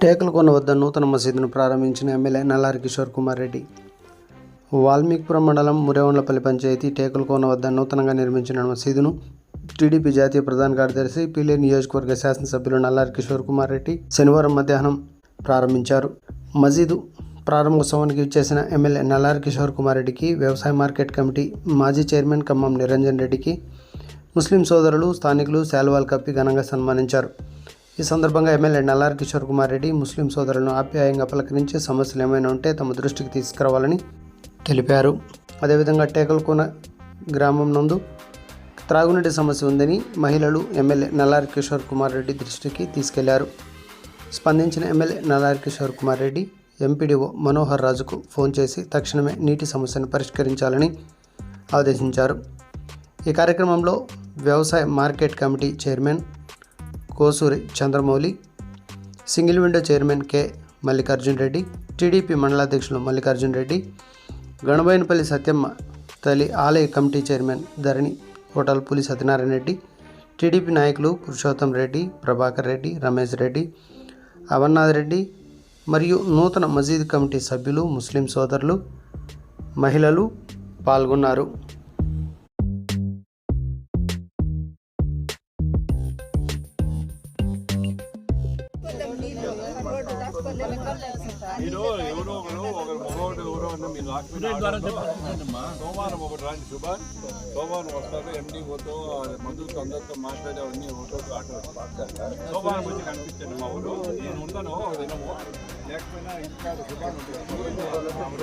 టేకలకొండ వద్ద నూతన మసీదును ప్రారంభించిన ఎమ్మెల్యే నల్లారి కిషోర్ కుమార్ రెడ్డి. వాల్మీకిపురం మండలం మురేవండ్లపల్లి పంచాయతీ టేకులకోన వద్ద నూతనంగా నిర్మించిన మసీదును టీడీపీ జాతీయ ప్రధాన కార్యదర్శి పిల్లే నియోజకవర్గ శాసనసభ్యులు నల్లారి కిషోర్ కుమార్ రెడ్డి శనివారం మధ్యాహ్నం ప్రారంభించారు. మసీదు ప్రారంభోత్సవానికి ఇచ్చేసిన ఎమ్మెల్యే నల్లారి కిషోర్ కుమార్ రెడ్డికి వ్యవసాయ మార్కెట్ కమిటీ మాజీ చైర్మన్ ఖమ్మం నిరంజన్ రెడ్డికి ముస్లిం సోదరులు స్థానికులు శాల్వాల్ కప్పి ఘనంగా సన్మానించారు. ఈ సందర్భంగా ఎమ్మెల్యే నల్లారి కిషోర్ కుమార్ రెడ్డి ముస్లిం సోదరులను ఆప్యాయంగా పలకరించి సమస్యలు ఏమైనా ఉంటే తమ దృష్టికి తీసుకురావాలని తెలిపారు. అదేవిధంగా టేకల్కోన గ్రామం నందు త్రాగునీటి సమస్య ఉందని మహిళలు ఎమ్మెల్యే నల్లారి కిషోర్ కుమార్ రెడ్డి దృష్టికి తీసుకెళ్ళారు. స్పందించిన ఎమ్మెల్యే నల్లారి కిషోర్ కుమార్ రెడ్డి ఎంపీడీఓ మనోహర్ రాజుకు ఫోన్ చేసి తక్షణమే నీటి సమస్యను పరిష్కరించాలని ఆదేశించారు. ఈ కార్యక్రమంలో వ్యవసాయ market committee chairman Kosuri Chandramouli single window chairman K. Mallikarjun Reddy TDP మండలాధ్యక్షులు Mallikarjun Reddy Ganabainapalli Satyamma తల్లి ఆలయ కమిటీ చైర్మన్ ధరణి హోటల్ పులి సత్యనారాయణ రెడ్డి టీడీపీ నాయకులు పురుషోత్తం రెడ్డి ప్రభాకర్ రెడ్డి రమేష్ రెడ్డి అమర్నాథ్ రెడ్డి మరియు నూతన మసీద్ కమిటీ సభ్యులు ముస్లిం సోదరులు మహిళలు పాల్గొన్నారు. మీరు ఎవరో ఒకరు ఒకరు మగవాడు ఎవరో అన్న మీరు సోమవారం ఒకటి రాండి సుభాన్ సోమవారం వస్తారు ఎండీఓతో మందులతో అందరితో మాట్లాడి అవన్నీ ఒకటో ఆటో సోమవారం వచ్చి కనిపించండి మా ఊరు. నేను ఉండను దినము. లేకపోయినా ఇంకా సుభాన్ ఉంటుంది.